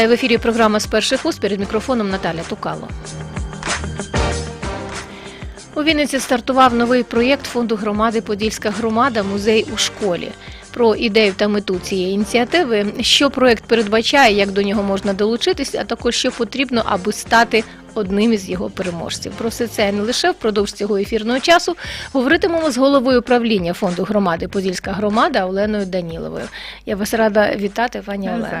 Вітаю в ефірі. Програма з перших уст перед мікрофоном Наталя Тукало. У Вінниці стартував новий проєкт фонду громади Подільська громада Музей у школі. Про ідею та мету цієї ініціативи, що проєкт передбачає, як до нього можна долучитись, а також що потрібно, аби стати одним із його переможців. Про все це не лише впродовж цього ефірного часу говоритимемо з головою управління фонду громади Подільська громада Оленою Даніловою. Я вас рада вітати, пані Олено.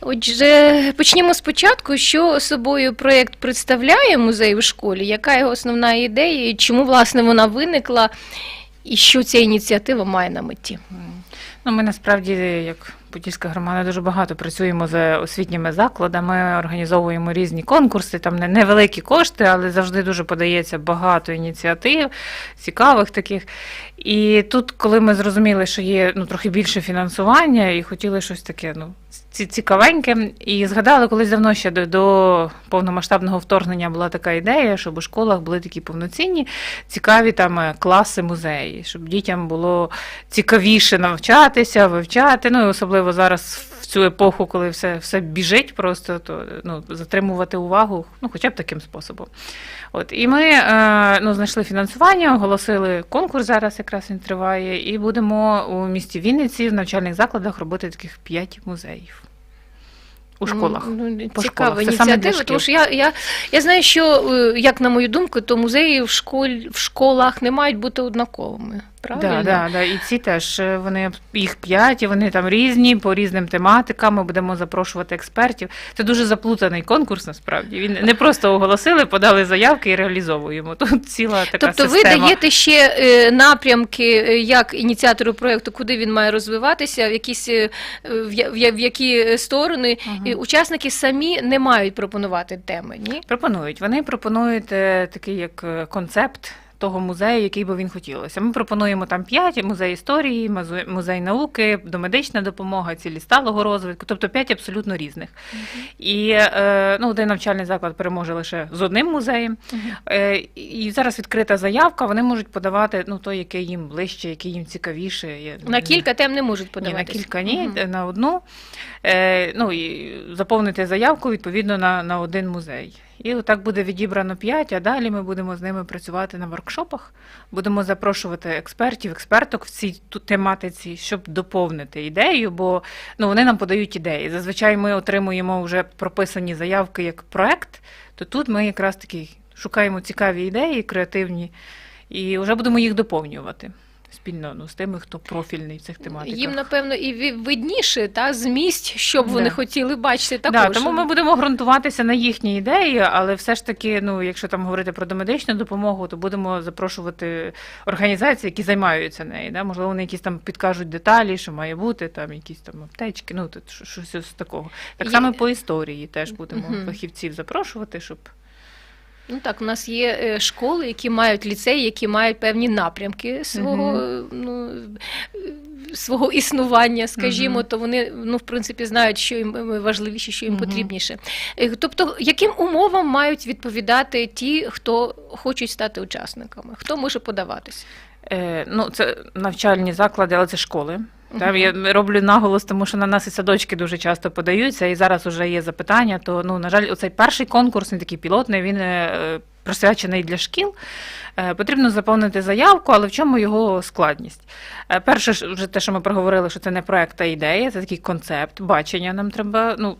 Отже, почнімо спочатку. Що собою проєкт представляє музей у школі? Яка його основна ідея? і Чому власне вона виникла? І що ця ініціатива має на меті? Ну, ми насправді, як Подільська громада, дуже багато працюємо з освітніми закладами, організовуємо різні конкурси, там невеликі кошти, але завжди дуже подається багато ініціатив, цікавих таких. І тут, коли ми зрозуміли, що є ну, трохи більше фінансування, і хотіли щось таке ну, цікавеньке, і згадали колись давно ще до, до повномасштабного вторгнення була така ідея, щоб у школах були такі повноцінні, цікаві там е, класи музеї, щоб дітям було цікавіше навчатися, вивчати. Ну і особливо зараз в цю епоху, коли все, все біжить, просто то ну, затримувати увагу, ну хоча б таким способом. От і ми е, ну, знайшли фінансування, оголосили конкурс зараз, якраз він триває, і будемо у місті Вінниці в навчальних закладах робити таких п'ять музеїв. У школах. Ну, По цікава ініціатива, тому що я, я, я знаю, що, е, як на мою думку, то музеї в, школь, в школах не мають бути однаковими. Правильно? Да, да, да. І ці теж е, вони їх п'ять, і вони там різні по різним тематикам. Ми будемо запрошувати експертів. Це дуже заплутаний конкурс. Насправді він не просто оголосили, подали заявки і реалізовуємо. Тут ціла така Тобто ви даєте ще е, напрямки, е, як ініціатору проєкту, куди він має розвиватися, в якісь в, які сторони. І учасники самі не мають пропонувати теми, ні? Пропонують. Вони пропонують такий як концепт. Того музею, який би він хотілося. Ми пропонуємо там п'ять музей історії, музей, науки, домедична допомога, цілі сталого розвитку, тобто п'ять абсолютно різних. І е, ну, один навчальний заклад переможе лише з одним музеєм. Е, і зараз відкрита заявка. Вони можуть подавати ну, той, який їм ближче, який їм цікавіше. На кілька тем не можуть ні, подаватися. на кілька ні, Мгм. на одну. Е, ну, і заповнити заявку відповідно на, на один музей. І отак буде відібрано п'ять, а далі ми будемо з ними працювати на воркшопах. Будемо запрошувати експертів, експерток в цій тематиці, щоб доповнити ідею, бо ну, вони нам подають ідеї. Зазвичай ми отримуємо вже прописані заявки як проект, то тут ми якраз таки шукаємо цікаві ідеї, креативні, і вже будемо їх доповнювати спільно ну, з тими, хто профільний в цих тематиках. Їм, напевно, і видніше та, з місць, що б Да. вони хотіли бачити також. Да, тому ми будемо ґрунтуватися на їхні ідеї, але все ж таки, ну якщо там говорити про домедичну допомогу, то будемо запрошувати організації, які займаються нею. Да? Можливо, вони якісь там підкажуть деталі, що має бути, там якісь там аптечки, ну тут щось з такого. Так Є- само по історії теж будемо фахівців запрошувати, щоб Ну так, у нас є е, школи, які мають ліцеї, які мають певні напрямки свого, е, ну, свого існування, скажімо, Мгм. то вони ну, в принципі знають, що їм е, важливіше, що їм Мгм. потрібніше. Е, Тобто, яким умовам мають відповідати ті, хто хочуть стати учасниками? Хто може подаватися? Е, ну, це навчальні заклади, але це школи. Там я роблю наголос, тому що на нас і садочки дуже часто подаються, і зараз вже є запитання. То ну на жаль, оцей перший конкурс, він такий пілотний, він е, присвячений для шкіл. Е, Потрібно заповнити заявку, але в чому його складність? Е, Перше, вже те, що ми проговорили, що це не проект, а ідея, це такий концепт, бачення нам треба ну,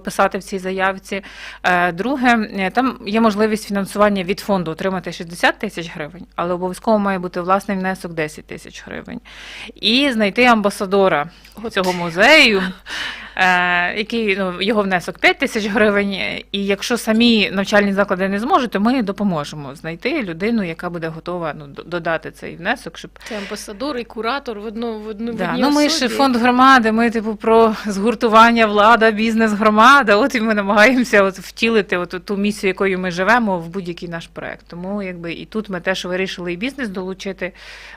писати в цій заявці. Е, Друге, там є можливість фінансування від фонду отримати 60 тисяч гривень, але обов'язково має бути власний внесок 10 тисяч гривень. І знайти амбасадора цього музею, який ну, його внесок 5 тисяч гривень. І якщо самі навчальні заклади не зможуть, то ми допоможемо знайти людину, яка буде готова ну, додати цей внесок, щоб Це амбасадор і куратор в одну в одну в Да, одній ну ми ж фонд громади, ми типу про згуртування влада, бізнес, громада. От і ми намагаємося от втілити от ту місію, якою ми живемо в будь-який наш проект. Тому якби і тут ми теж вирішили і бізнес долучити.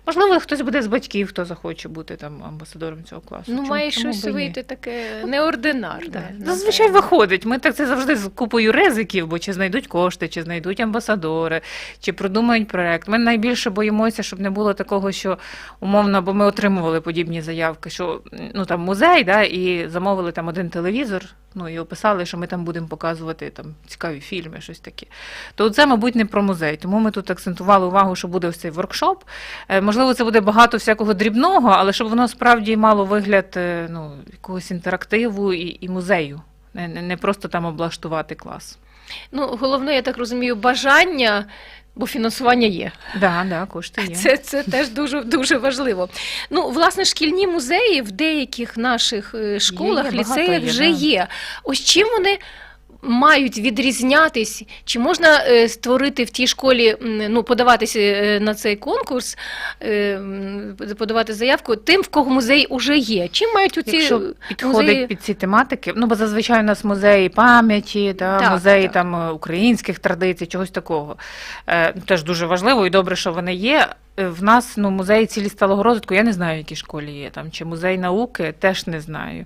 Можливо, хтось буде з батьків, хто захоче бути там амбасадором цього класу. Ну, Чому- має щось вийти таке. неординарне. Да. Зазвичай виходить. Ми так це завжди з купою ризиків, бо чи знайдуть кошти, чи знайдуть амбасадори, чи продумають проект. Ми найбільше боїмося, щоб не було такого, що умовно, бо ми отримували подібні заявки, що ну там музей, да, і замовили там один телевізор. Ну і описали, що ми там будемо показувати там цікаві фільми, щось таке. То це, мабуть, не про музей. Тому ми тут акцентували увагу, що буде ось цей воркшоп. Е, Можливо, це буде багато всякого дрібного, але щоб воно справді мало вигляд е, ну, якогось інтерактиву і, і музею. Не, не просто там облаштувати клас. Ну, головне, я так розумію, бажання, бо фінансування є. Да, да, кошти є. Це, це теж дуже дуже важливо. Ну, власне, шкільні музеї в деяких наших е, школах, Є, є, багато ліцеях є, вже да. є. Ось чим вони. Мають відрізнятись, чи можна е, створити в тій школі, ну подаватися е, на цей конкурс, е, подавати заявку тим, в кого музей уже є. Чим мають оці Якщо підходить музеї- під ці тематики, ну бо зазвичай у нас музеї пам'яті, да, Так, музеї так. там українських традицій, чогось такого. Теж дуже важливо і добре, що вони є. В нас ну, музей цілі сталого розвитку, я не знаю, в якій школі є там, чи музей науки, теж не знаю.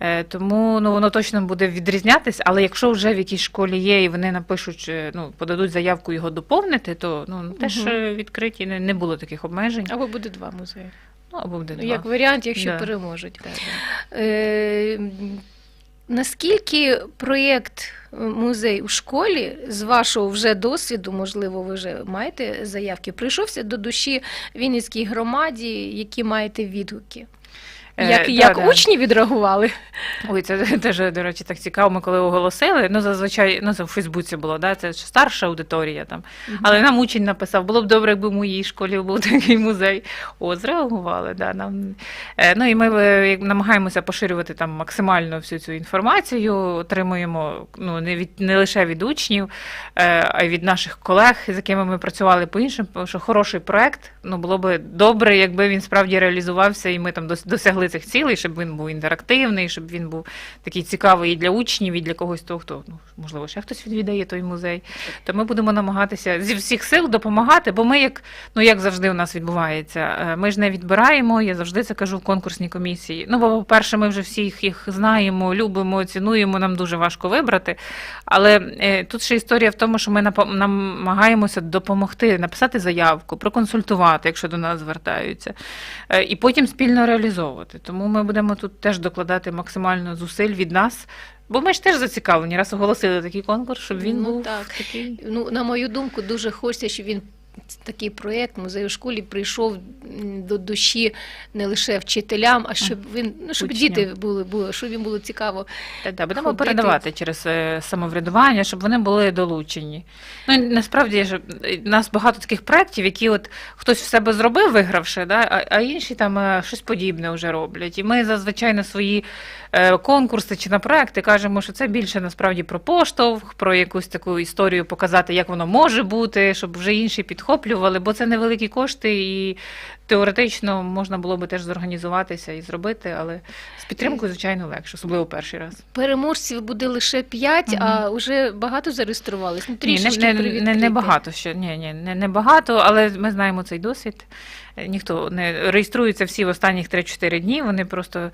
Е, тому ну, воно точно буде відрізнятись, але якщо вже в якійсь школі є і вони напишуть, е, ну, подадуть заявку його доповнити, то ну, теж е, відкриті, не, не було таких обмежень. або буде два музеї. Ну, або буде Ну, два. як варіант, якщо Да. переможуть. Да, да. Е, наскільки проєкт е, музей у школі, з вашого вже досвіду, можливо, ви вже маєте заявки, прийшовся до душі Вінницькій громаді, які маєте відгуки? Е, Як, да, як да. учні відреагували? Ой, це теж, до речі, так цікаво. Ми коли оголосили. Ну, зазвичай, ну це в Фейсбуці було, да, це старша аудиторія там. Але нам учень написав, було б добре, якби в моїй школі був такий музей. О, зреагували. Да, нам. Е, Ну і ми е, намагаємося поширювати там максимально всю цю інформацію. Отримуємо ну, не, від, не лише від учнів, а й від наших колег, з якими ми працювали по іншим, тому що хороший проект. Ну, було б добре, якби він справді реалізувався, і ми там дос- цих цілей, щоб він був інтерактивний, щоб він був такий цікавий і для учнів, і для когось того, хто ну, можливо ще хтось відвідає той музей. То ми будемо намагатися зі всіх сил допомагати, бо ми, як ну як завжди у нас відбувається, е, ми ж не відбираємо. Я завжди це кажу в конкурсній комісії. Ну, бо, по-перше, ми вже всіх їх знаємо, любимо, цінуємо. Нам дуже важко вибрати. Але е, тут ще історія в тому, що ми намагаємося допомогти написати заявку, проконсультувати, якщо до нас звертаються, е, і потім спільно реалізовувати. Тому ми будемо тут теж докладати максимально зусиль від нас. Бо ми ж теж зацікавлені, раз оголосили такий конкурс, щоб він Ну, був так. такий. Ну, на мою думку, дуже хочеться, щоб він такий проєкт музей у школі прийшов до душі не лише вчителям, а щоб він ну щоб Учням. діти були, були щоб їм було цікаво. Та, та, будемо ходити. передавати через е, самоврядування, щоб вони були долучені. Ну насправді ж е, у нас багато таких проєктів, які от хтось в себе зробив, вигравши, да, а, інші там е, щось подібне вже роблять. І ми зазвичай на свої конкурси чи на проекти кажемо, що це більше насправді про поштовх, про якусь таку історію показати, як воно може бути, щоб вже інші підхоплювали, бо це невеликі кошти і. Теоретично можна було би теж зорганізуватися і зробити, але з підтримкою, звичайно, легше, особливо перший раз. Переможців буде лише п'ять, Мгм. а вже багато зареєструвались. Ну, Ні, не, не, не, не багато ще. Ні, ні, не, не багато, але ми знаємо цей досвід. Е, Ніхто не реєструється всі в останніх 3-4 дні. Вони просто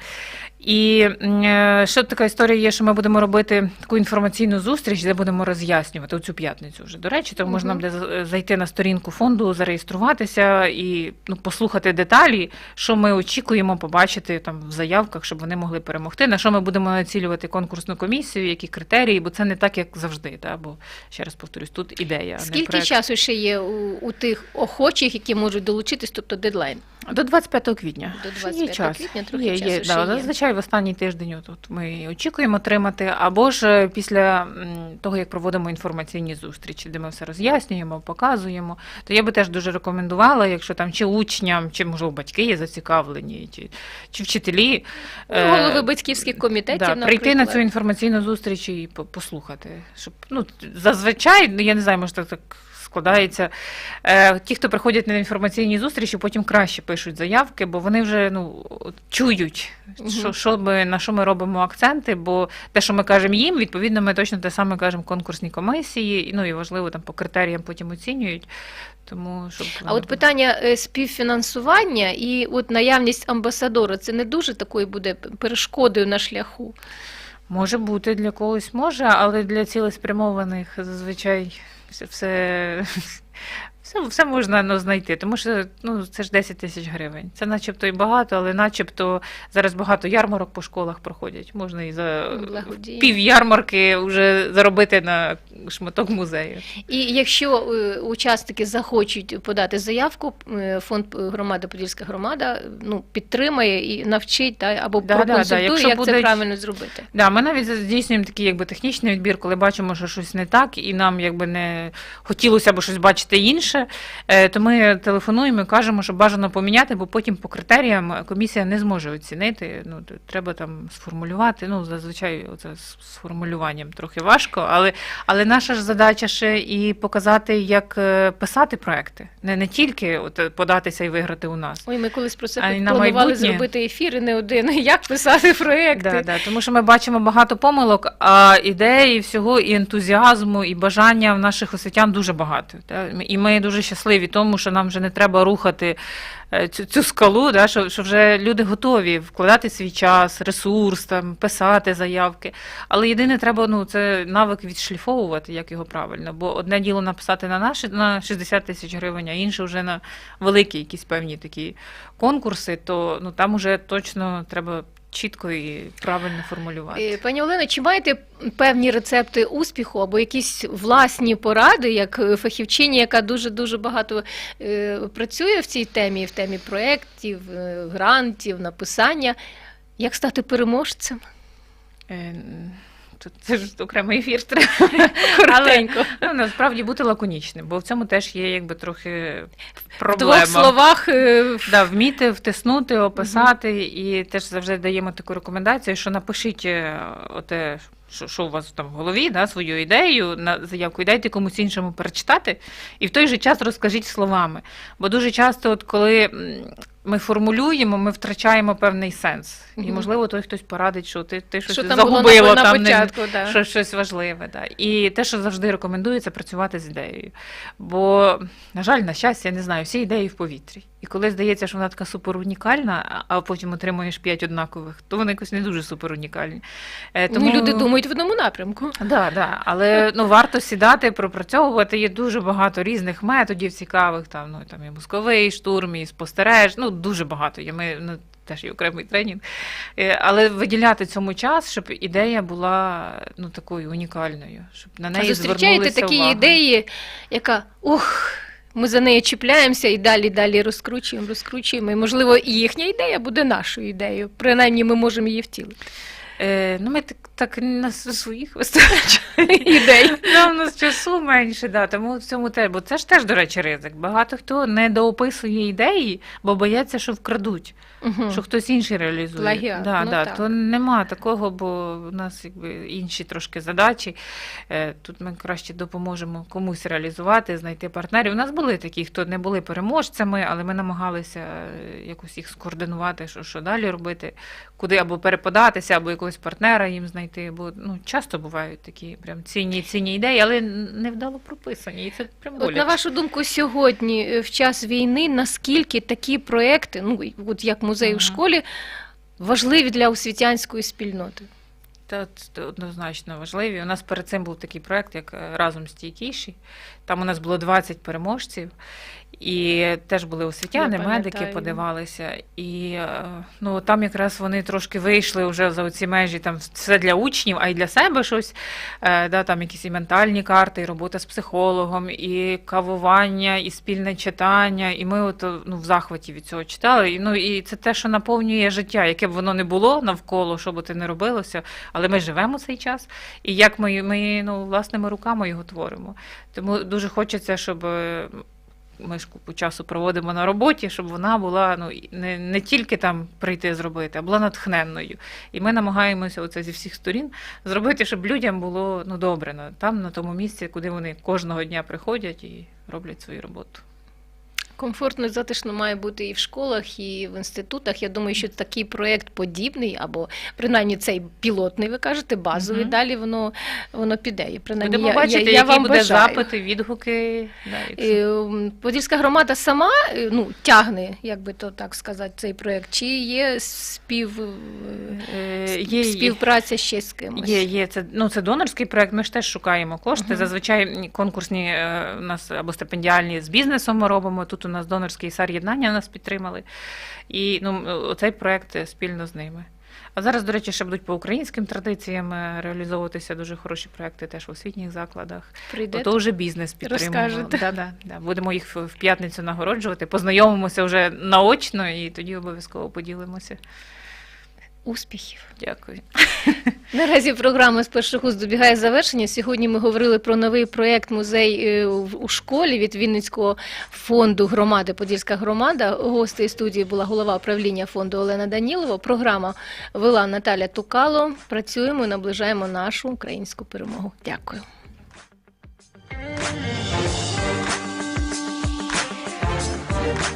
і е, ще така історія є, що ми будемо робити таку інформаційну зустріч, де будемо роз'яснювати цю п'ятницю вже. До речі, то можна буде зайти на сторінку фонду, зареєструватися і ну, послухати деталі, що ми очікуємо побачити там в заявках, щоб вони могли перемогти. На що ми будемо націлювати конкурсну комісію, які критерії, бо це не так, як завжди. Та? Бо ще раз повторюсь, тут ідея. не Скільки проект. часу ще є у, у тих охочих, які можуть долучитись, тобто дедлайн? До 25 квітня. До Ще 25 є час. квітня трохи є, часу є, ще да, є. Зазвичай в останній тиждень от ми очікуємо отримати, або ж е, після того, як проводимо інформаційні зустрічі, де ми все роз'яснюємо, показуємо. То я би теж дуже рекомендувала, якщо там чи учням, чи можливо батьки є зацікавлені, чи, чи вчителі. Ну, е, голови батьківських комітетів, Да, наприклад. прийти на цю інформаційну зустріч і послухати. Щоб, ну, зазвичай, ну, я не знаю, може так складається. Е, ті, хто приходять на інформаційні зустрічі, потім краще пишуть заявки, бо вони вже ну, чують, що, що ми, на що ми робимо акценти, бо те, що ми кажемо їм, відповідно, ми точно те саме кажемо конкурсній комісії, і, ну і важливо там по критеріям потім оцінюють. Тому, щоб А от питання е, співфінансування і от наявність амбасадора це не дуже такою буде перешкодою на шляху. Може бути для когось може, але для цілеспрямованих зазвичай все, все, все, можна ну, знайти. Тому що ну, це ж 10 тисяч гривень. Це начебто і багато, але начебто зараз багато ярмарок по школах проходять. Можна і за пів ярмарки вже заробити на шматок музею. І якщо е, учасники захочуть подати заявку, е, фонд громади Подільська громада ну, підтримає і навчить та, або Да, да, да. проконсультує, Якщо як це правильно зробити. Да, ми навіть здійснюємо такий якби технічний відбір, коли бачимо, що щось не так, і нам якби не хотілося б щось бачити інше. Е, То ми телефонуємо і кажемо, що бажано поміняти, бо потім по критеріям комісія не зможе оцінити. Ну треба там сформулювати. Ну зазвичай це з формулюванням трохи важко, але, але наша ж задача ще і показати, як е, писати проекти, не, не тільки от е, податися і виграти у нас. Ой, ми колись про це планували зробити ефіри не один. Як писати проекти. Да, да, тому що ми бачимо багато помилок, а ідеї всього, і ентузіазму, і бажання в наших освітян дуже багато. Да? І ми дуже щасливі тому, що нам вже не треба рухати е, цю, цю скалу, да? що, що вже люди готові вкладати свій час, ресурс, там, писати заявки. Але єдине треба ну, це навик відшліфовувати, як його правильно. Бо одне діло написати на наші на 60 тисяч гривень, а інше вже на великі якісь певні такі конкурси, то ну, там уже точно треба чітко і правильно формулювати. Е, Пані Олено, чи маєте певні рецепти успіху або якісь власні поради, як е, фахівчині, яка дуже дуже багато е, працює в цій темі, в темі проєктів, грантів, написання? Як стати переможцем? Тут це ж окремий ефір треба. Але ну, насправді бути лаконічним, бо в цьому теж є якби трохи В двох словах е, Да, вміти втиснути, описати, і теж завжди даємо таку рекомендацію, що напишіть е, оте, що, що у вас там в голові, да, свою ідею на заявку, і дайте комусь іншому перечитати, і в той же час розкажіть словами. Бо дуже часто, от коли ми формулюємо, ми втрачаємо певний сенс. І, Мгм. можливо, той хтось порадить, що ти, ти щось що там загубила на, на там не- початку. да. що щось важливе. Да. І те, що завжди рекомендується, працювати з ідеєю. Бо, на жаль, на щастя, я не знаю, всі ідеї в повітрі. І коли здається, що вона така супер унікальна, а потім отримуєш п'ять однакових, то вони якось не дуже супер унікальні. Е, Ну, люди думають в одному напрямку. Да, да. Але ну, варто сідати, пропрацьовувати. Є дуже багато різних методів цікавих. Там, ну, там і мозковий штурм, і спостереж. Ну, дуже багато є. Ми ну, теж є окремий тренінг. Е, Але виділяти цьому час, щоб ідея була ну, такою унікальною, щоб на А неї зустрічаєте такі увагу. ідеї, яка ух. Ми за нею чіпляємося і далі далі розкручуємо, розкручуємо. І, можливо, і їхня ідея буде нашою ідеєю. Принаймні, ми можемо її втілити. Е, ну, ми так, так на своїх вистачає. Ідей. Да, у нас часу менше, да, тому в цьому теж, бо це ж теж, до речі, ризик. Багато хто не доописує ідеї, бо бояться, що вкрадуть, Мгм. що хтось інший реалізує. Плагіат, да, ну да, так. То нема такого, бо в нас якби інші трошки задачі. Е, Тут ми краще допоможемо комусь реалізувати, знайти партнерів. У нас були такі, хто не були переможцями, але ми намагалися е, якось їх скоординувати, що, що далі робити, куди або переподатися, або якогось партнера їм знайти. Бо ну, часто бувають такі прям цінні, цінні ідеї, але невдало прописані. І це прям От на вашу думку, сьогодні, е, в час війни, наскільки такі проекти, ну от як музей у Ага. школі, важливі для освітянської спільноти? Та однозначно важливі. У нас перед цим був такий проект, як е, разом стійкіші. Там у нас було 20 переможців, і теж були освітяни, медики пам'ятаю. подавалися. І е, ну там якраз вони трошки вийшли вже за ці межі. Там все для учнів, а й для себе щось. Е, Да, там якісь і ментальні карти, і робота з психологом, і кавування, і спільне читання. І ми от е, ну, в захваті від цього читали. І, ну, і це те, що наповнює життя, яке б воно не було навколо, що би це не робилося. Але ми живемо цей час, і як ми, ми ну, власними руками його творимо. Тому дуже хочеться, щоб. е, Ми ж купу часу проводимо на роботі, щоб вона була ну не, не тільки там прийти зробити, а була натхненною. І ми намагаємося оце зі всіх сторін зробити, щоб людям було ну добре на там, на тому місці, куди вони кожного дня приходять і роблять свою роботу. Комфортно і затишно має бути і в школах, і в інститутах. Я думаю, що такий проєкт подібний, або принаймні цей пілотний, ви кажете, базовий. Мгм. Далі воно воно піде. І принаймні Будемо я, бачити, я, я який вам буде бажаю. запити, відгуки. Да, І, Подільська громада сама е, ну, тягне, як би то так сказати, цей проєкт. Чи є спів, Е, є- співпраця ще з кимось? Є, є. Це, ну, це донорський проект, ми ж теж шукаємо кошти. Мгм. Зазвичай конкурсні е, у нас або стипендіальні з бізнесом ми робимо. Тут у нас донорський сар єднання нас підтримали. І ну, цей проект спільно з ними. А зараз, до речі, ще будуть по українським традиціям е, реалізовуватися дуже хороші проекти теж в освітніх закладах. Прийдете? то вже бізнес підтримуємо. Да, да, да. Будемо їх в п'ятницю нагороджувати, познайомимося вже наочно і тоді обов'язково поділимося. Успіхів, дякую. Наразі програма з перших уст добігає завершення. Сьогодні ми говорили про новий проєкт музей е, у школі від Вінницького фонду громади. Подільська громада. Гостей студії була голова управління фонду Олена Данілова. Програма вела Наталя Тукало. Працюємо, і наближаємо нашу українську перемогу. Дякую. Thank.